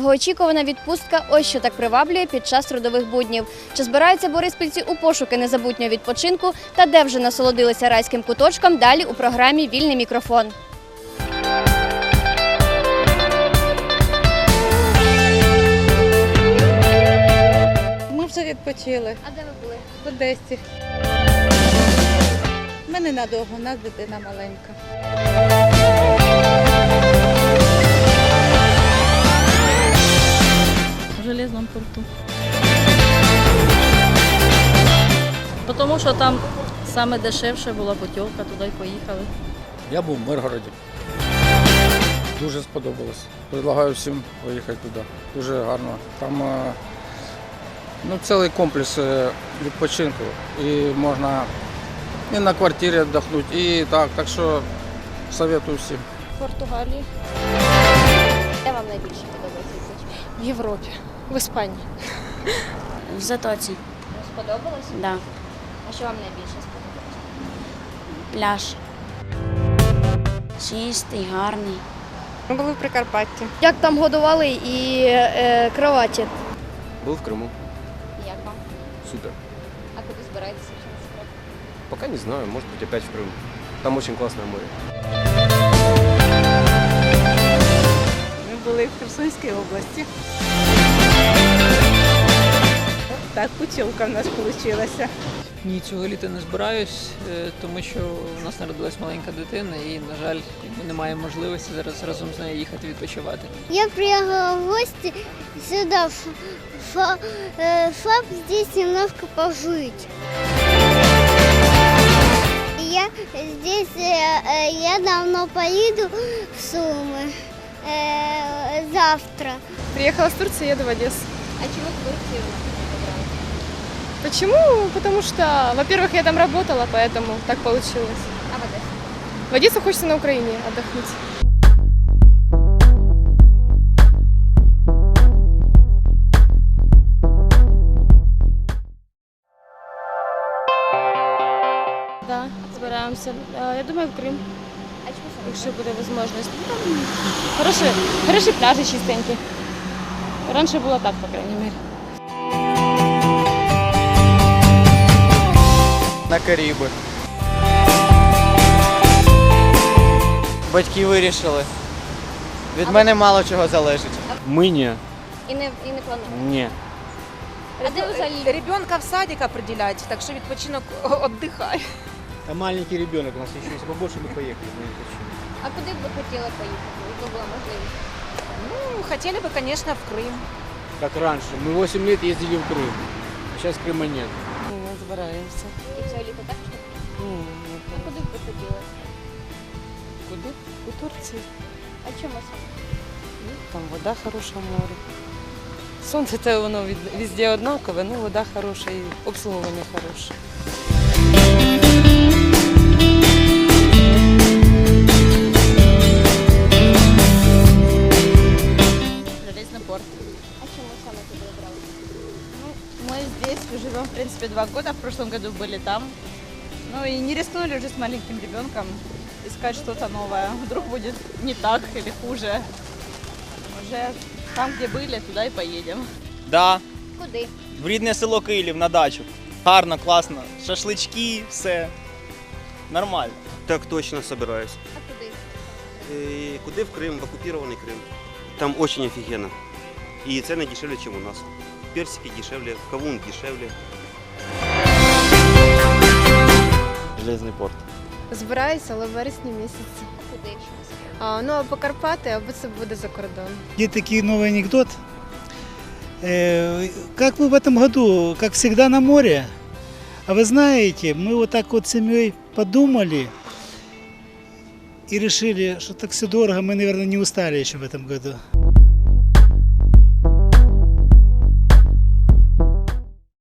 довгоочікувана відпустка ось що так приваблює під час трудових буднів. Чи збираються бориспільці у пошуки незабутнього відпочинку та де вже насолодилися райським куточком? Далі у програмі Вільний мікрофон. Ми вже відпочили А де ви були? в Одесі. Ми ненадовго, у нас дитина маленька. В. Тому що там саме дешевше була путівка, туди й поїхали. Я був в Миргороді. Дуже сподобалось. Предлагаю всім поїхати туди. Дуже гарно. Там е, ну, цілий комплекс е, відпочинку. І можна і на квартирі віддохнути, і так. Так що советую всім. В Португалії, Де вам найбільше подобається в Європі, в Іспанії. В Затоці, Сподобалось? да. А що вам найбільше сподобалось? Пляж. Чистий, гарний. Ми були в Прикарпатті. Як там годували і е, кроваті? Был в Крыму. Як вам? Супер. А куди збираєтеся? Ще не секрет? Пока не знаю, может быть опять в Крым. Там очень классное море. Ми були в Херсонській області. Так, путівка в нас вийшла. Ні, цього літа не збираюсь, е, тому що у нас народилась маленька дитина і, на жаль, якби немає можливості зараз разом з нею їхати відпочивати. Я приехала в гости сюда, в фа- э, ФАП, здесь немножко пожить. Я здесь, э, э, я давно поеду в Сумы Э, завтра. Приехала с Турции, еду в Одессу. А Турцію обрали? Почему? Потому что, во-первых, я там работала, поэтому так получилось. А в Одесу? В Одессу хочется на Украине отдохнуть. Да, збираємося. Е, Я думаю, в Крим, саме? Якщо буде можливість. Ну, там хороші, хороші пляжі чистенькі. Раніше було так, по крайней мере. на Каріби. Батьки вирішили. Від мене мало чого залежить. Ми ні. І не, і не плануєте? Ні. А де взагалі? Ребенка в садик определять, так що відпочинок віддихає. Там маленький ребенок, у нас ще є побольше, ми поїхали. Ми відпочили. А куди б ви хотіли поїхати, якби була можливість? Ну, хотіли б, звісно, в Крим. Как раньше. Мы 8 лет ездили в Крым. А сейчас Крыма нет. Не збираємося. І цього літа так? А куди б ви хотіли? Куди? У Турції. А чому саме? Там вода хороша, море. Сонце це воно від- везде однакове, ну вода хороша і обслуговування хороше. А чому саме туди обрали? Мы здесь живем, в принципе, два года. В прошлом году были там. Ну и не рискнули уже с маленьким ребенком искать что-то новое. Вдруг будет не так или хуже. Уже там, где были, туда и поедем. Да, Куди? в рідне село Київ на дачу. Гарно, класно. Шашлички, все. Нормально. Так точно собираюсь. А куди? И куди в Крим, в оккупированный Крим. Там очень офигенно. И цены дешевле, чем у нас. Персики дешевле, кавун дешевле. Железный порт. Збираюся, але в вересні місяці. А куди, якщо не секрет? А, ну або Карпати, або це буде за кордон. Есть такой новый анекдот. Э, Как вы в этом году, как всегда, на море? А вы знаете, мы вот так вот с семьей подумали и решили, что так все дорого, мы, наверное, не устали еще в этом году.